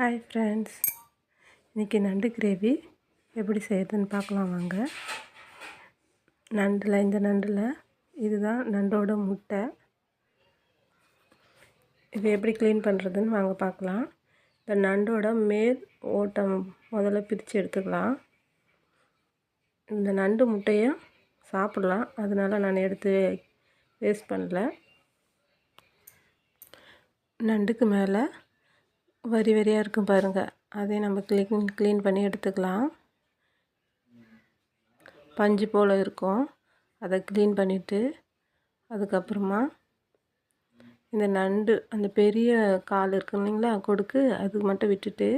Hi friends இன்றைக்கி நண்டு gravy எப்படி செய்யறதுன்னு பார்க்கலாம் வாங்க. நண்டில் இந்த நண்டில் இதுதான் நண்டோட முட்டை. இது எப்படி க்ளீன் பண்ணுறதுன்னு வாங்க பார்க்கலாம். இந்த நண்டோட மேல் ஓட்டம் முதல்ல பிரித்து எடுத்துக்கலாம். இந்த நண்டு முட்டையும் சாப்பிட்லாம். அதனால் நான் எடுத்து வேஸ்ட் பண்ணல. நண்டுக்கு மேலே வரி வரியாக இருக்கும் பாருங்கள் அதையும் நம்ம க்ளீன் க்ளீன் பண்ணி எடுத்துக்கலாம். பஞ்சு போல் இருக்கும். அதை க்ளீன் பண்ணிவிட்டு அதுக்கப்புறமா இந்த நண்டு அந்த பெரிய கால் இருக்கு இல்லைங்களா கொடுக்கு அது மட்டும் விட்டுட்டு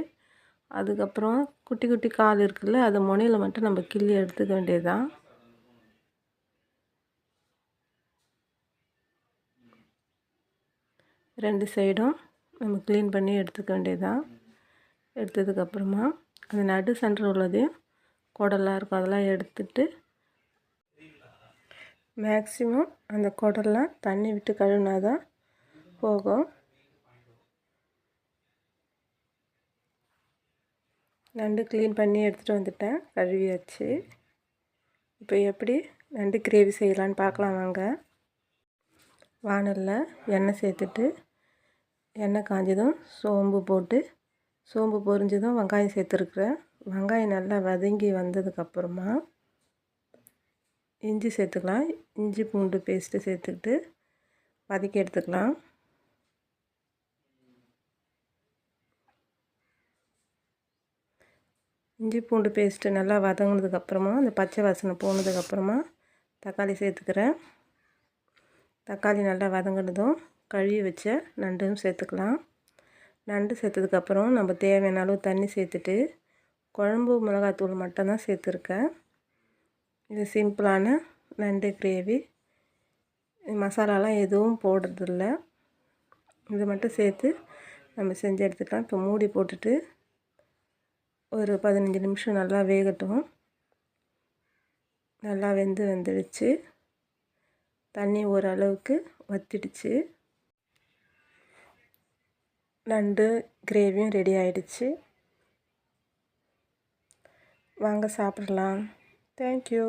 அதுக்கப்புறம் குட்டி குட்டி கால் இருக்குல்ல அதை முனையில் மட்டும் நம்ம கிள்ளி எடுத்துக்க வேண்டியதுதான். ரெண்டு சைடும் நம்ம க்ளீன் பண்ணி எடுத்துக்க வேண்டியதுதான். எடுத்ததுக்கப்புறமா அந்த நடு சென்டர் உள்ளதையும் குடலாம் இருக்கும் அதெல்லாம் எடுத்துட்டு மேக்ஸிமம் அந்த குடலாம் தண்ணி விட்டு கழுவினா தான் போகும். நண்டு க்ளீன் பண்ணி எடுத்துகிட்டு வந்துட்டேன் கழுவியாச்சு. இப்போ எப்படி நண்டு கிரேவி செய்யலான்னு பார்க்கலாம் வாங்க. வானலில் எண்ணெய் சேர்த்துட்டு எண்ணெய் காஞ்சதும் சோம்பு போட்டு சோம்பு பொரிஞ்சதும் வெங்காயம் சேர்த்துருக்குறேன். வெங்காயம் நல்லா வதங்கி வந்ததுக்கப்புறமா இஞ்சி சேர்த்துக்கலாம். இஞ்சி பூண்டு பேஸ்ட்டு சேர்த்துக்கிட்டு வதக்கி எடுத்துக்கலாம். இஞ்சி பூண்டு பேஸ்ட்டு நல்லா வதங்கினதுக்கப்புறமா அந்த பச்சை வாசனை போனதுக்கப்புறமா தக்காளி சேர்த்துக்கிறேன். தக்காளி நல்லா வதங்கினதும் கழுவி வச்ச நண்டும் சேர்த்துக்கலாம். நண்டு சேர்த்ததுக்கப்புறம் நம்ம தேவையான அளவு தண்ணி சேர்த்துட்டு குழம்பு மிளகாத்தூள் மட்டும்தான் சேர்த்துருக்கேன். இது சிம்பிளான நண்டு கிரேவி. மசாலாலாம் எதுவும் போடுறதில்ல. இது மட்டும் சேர்த்து நம்ம செஞ்சு எடுத்துக்கலாம். இப்போ மூடி போட்டுட்டு ஒரு பதினஞ்சு நிமிஷம் நல்லா வேகட்டும். நல்லா வெந்து வந்துடுச்சு. தண்ணி ஓரளவுக்கு வத்திடுச்சு. நண்டு கிரேவியும் ரெடி ஆயிடுச்சு வாங்க சாப்பிடலாம் தேங்க்யூ